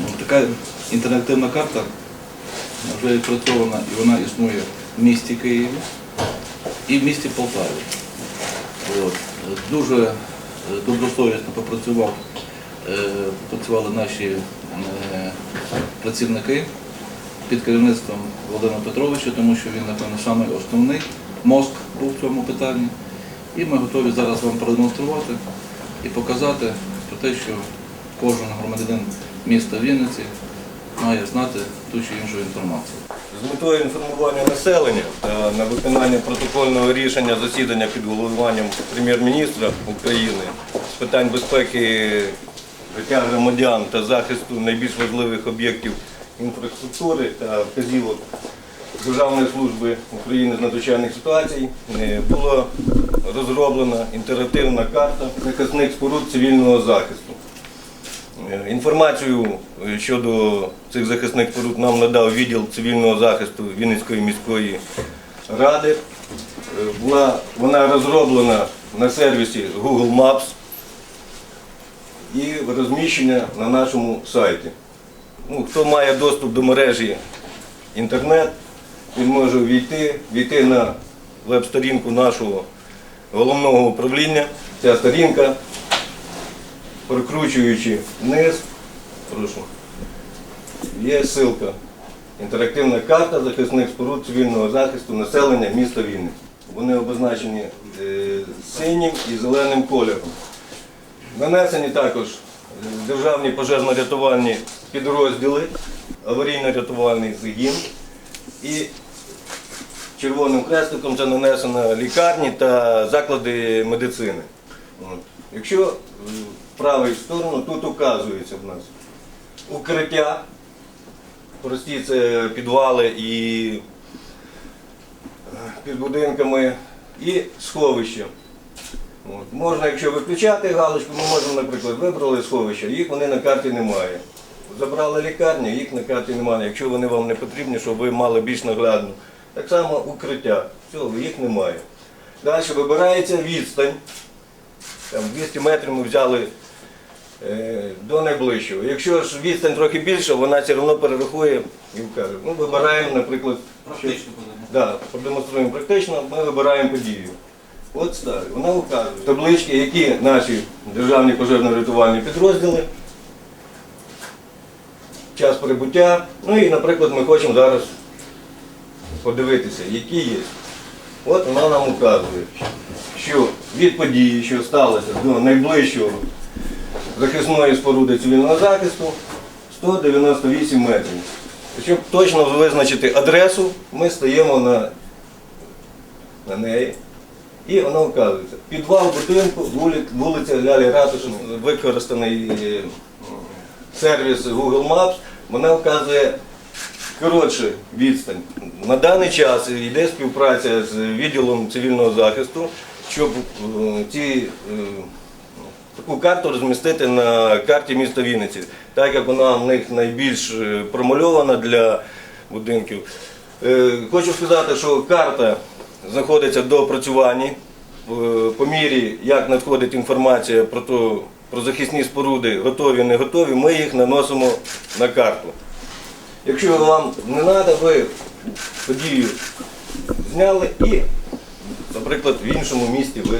Ну, Така інтерактивна карта вже відпрацьована і вона існує в місті Києві і в місті Полтаві. Дуже е, добросовісно е, попрацювали наші е, працівники під керівництвом Володимира Петровича, тому що він, напевно, самий основний мозк був в цьому питанні. І ми готові зараз вам продемонструвати і показати про те, що кожен громадянин міста Вінниці має знати ту чи іншу інформацію. З метою інформування населення та на виконання протокольного рішення засідання під головуванням прем'єр-міністра України з питань безпеки життя громадян та захисту найбільш важливих об'єктів інфраструктури та вказівок Державної служби України з надзвичайних ситуацій е, була розроблена інтерактивна карта захисних споруд цивільного захисту. Е, Інформацію е, щодо цих захисних споруд нам надав відділ цивільного захисту Вінницької міської ради. Е, Була, вона розроблена на сервісі Google Maps і розміщена на нашому сайті. Ну, хто має доступ до мережі інтернет, він може війти, війти на веб-сторінку нашого головного управління. Ця сторінка прокручуючи вниз, прошу, є ссылка. Інтерактивна карта захисних споруд цивільного захисту населення міста Вінниці. Вони обозначені е, синім і зеленим кольором. Нанесені також е, державні пожежно-рятувальні підрозділи, аварійно-рятувальний загін і червоним хрестиком це нанесено лікарні та заклади медицини. Якщо е, в правій сторону, тут указується в нас укриття, прості це підвали і е, під будинками, і сховище. От. Можна, якщо виключати галочку, ми можемо, наприклад, вибрали сховище, їх вони на карті немає. Забрали лікарню, їх на карті немає. Якщо вони вам не потрібні, щоб ви мали більш наглядно. Так само укриття. Все, їх немає. Далі вибирається відстань. Там 200 метрів ми взяли е, до найближчого. Якщо ж відстань трохи більша, вона все одно перерахує і вкаже. Ну, вибираємо, наприклад, Да, продемонструємо практично, ми вибираємо подію. От ставить, вона вказує таблички, які наші державні пожежно-рятувальні підрозділи, час прибуття. Ну і, наприклад, ми хочемо зараз подивитися, які є. От вона нам указує, що від події, що сталося до найближчого захисної споруди цивільного захисту 198 метрів. Щоб точно визначити адресу, ми стаємо на, на неї. І вона вказується. Підвал будинку, вулиця Лялі Ратушин, використаний е, сервіс Google Maps, вона вказує коротше відстань. На даний час йде співпраця з відділом цивільного захисту, щоб ці, е, таку карту розмістити на карті міста Вінниці, так як вона в них найбільш е, промальована для будинків. Е, Хочу сказати, що карта знаходиться до опрацювання. По мірі, як надходить інформація про, то, про захисні споруди, готові, не готові, ми їх наносимо на карту. Якщо вам не треба, ви подію зняли і, наприклад, в іншому місті ви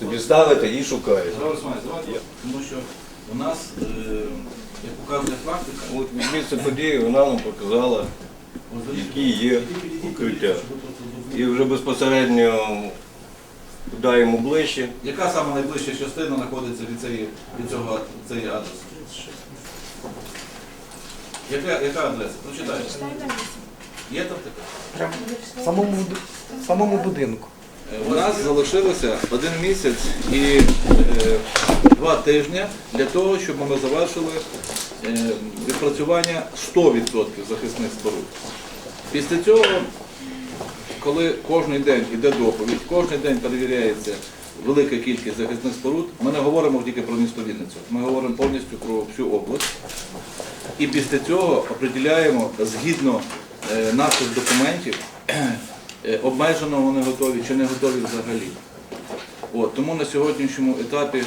собі ставите і шукаєте. Давайте, тому що у нас, е, як показує практика, От від місця події вона нам показала, які є укриття. І вже безпосередньо туди йому ближче. Яка саме найближча частина знаходиться від, цієї, від цього цієї адреси? Яка, яка адреса? Прочитайте. Є там така? Прямо в самому, буд- самому будинку. У нас залишилося один місяць і е, два тижні для того, щоб ми завершили е, відпрацювання 100% захисних споруд. Після цього, коли кожен день йде доповідь, кожен день перевіряється велика кількість захисних споруд, ми не говоримо тільки про місто Вінницю, ми говоримо повністю про всю область. І після цього определяємо згідно е, наших документів, обмежено вони готові чи не готові взагалі. От, тому на сьогоднішньому етапі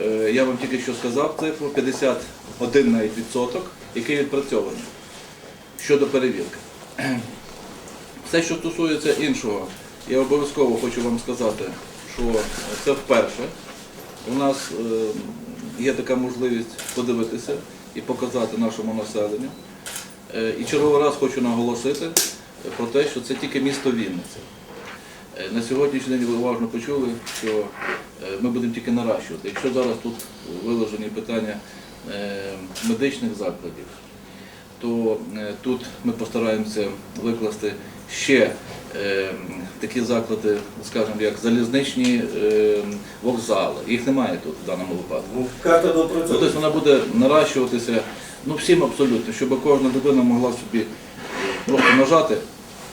е, я вам тільки що сказав цифру 51 навіть відсоток який відпрацьований щодо перевірки. Все, що стосується іншого, я обов'язково хочу вам сказати, що це вперше. У нас е, є така можливість подивитися і показати нашому населенню. Е, І черговий раз хочу наголосити про те, що це тільки місто Вінниця. Е, На сьогоднішній день ви уважно почули, що е, ми будемо тільки наращувати. Якщо зараз тут виложені питання е, медичних закладів, то тут ми постараємося викласти ще такі заклади, скажімо, як залізничні вокзали. Їх немає тут в даному випадку. Ну, Ну, Тобто вона буде наращуватися ну, всім абсолютно, щоб кожна людина могла собі просто нажати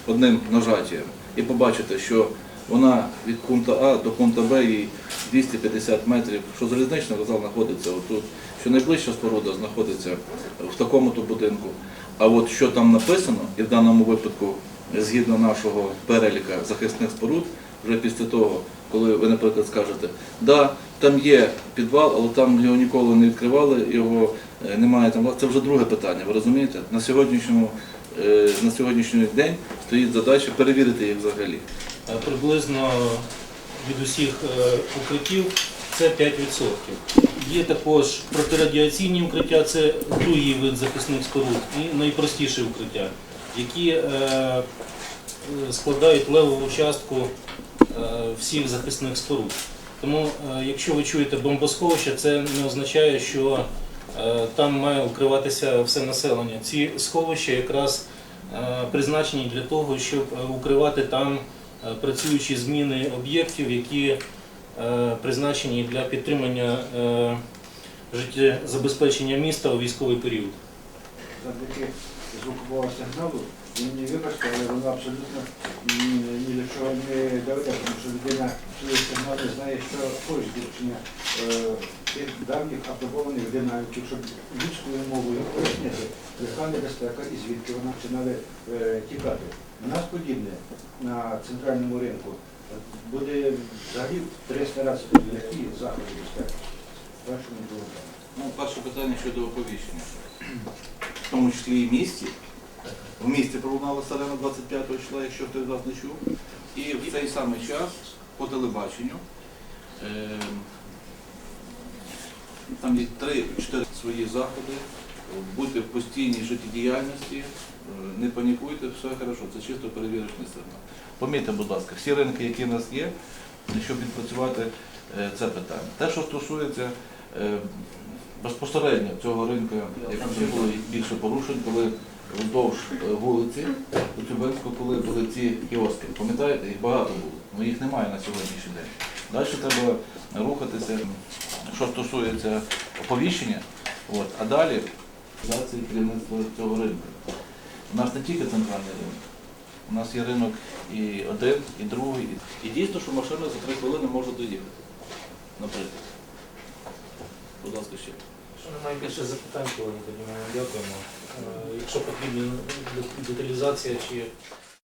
одним нажаттям і побачити, що вона від пункту А до пункту Б їй 250 метрів, що залізничний вокзал знаходиться отут, що найближча споруда знаходиться в такому-то будинку. А от що там написано, і в даному випадку, згідно нашого переліка захисних споруд, вже після того, коли ви, наприклад, скажете, да, там є підвал, але там його ніколи не відкривали, його е, немає там. Це вже друге питання, ви розумієте? На сьогоднішньому, на сьогоднішній день стоїть задача перевірити їх взагалі. Е, приблизно від усіх е, укриттів це 5%. Є також протирадіаційні укриття, це другий вид захисних споруд і найпростіші укриття, які е, е, складають левову частку е, всіх захисних споруд. Тому, е, якщо ви чуєте бомбосховище, це не означає, що е, там має укриватися все населення. Ці сховища якраз е, призначені для того, щоб е, укривати там е, працюючі зміни об'єктів, які е, призначені для підтримання е, життєзабезпечення міста у військовий період. завдяки звукового сигналу, мені вибачте, але воно абсолютно ні, до чого не доведе, тому що людина чує сигнал не знає, що поруч дівчиня е, тих давніх апробованих динаміків, щоб людською мовою пояснити, яка небезпека і звідки вона починали е, тікати. У нас подібне на центральному ринку буде взагалі 300 разів які заходи безпеки. Першому другому. Ну, перше питання щодо оповіщення. В тому числі і місті. В місті пролунала сирена 25 числа, якщо хтось з вас не чув. І в цей самий час по телебаченню. е, Там є три-чотири свої заходи. Будьте в постійній життєдіяльності, е, не панікуйте, все хорошо, це чисто перевірочний сигнал. Помітьте, будь ласка, всі ринки, які в нас є, щоб відпрацювати е, це питання. Те, що стосується е, безпосередньо цього ринку, як вже було більше порушень, коли вздовж е, вулиці Коцюбинську, коли були ці кіоски. Пам'ятаєте, їх багато було, але їх немає на сьогоднішній день. Далі треба рухатися, що стосується оповіщення, от, а далі реалізації керівництва цього ринку. У нас не тільки центральний ринок. У нас є ринок і один, і другий. І дійсно, що машина за три хвилини може доїхати. Наприклад. Будь ласка, ще. Якщо немає більше запитань, то тоді ми дякуємо. Е, Якщо потрібна деталізація чи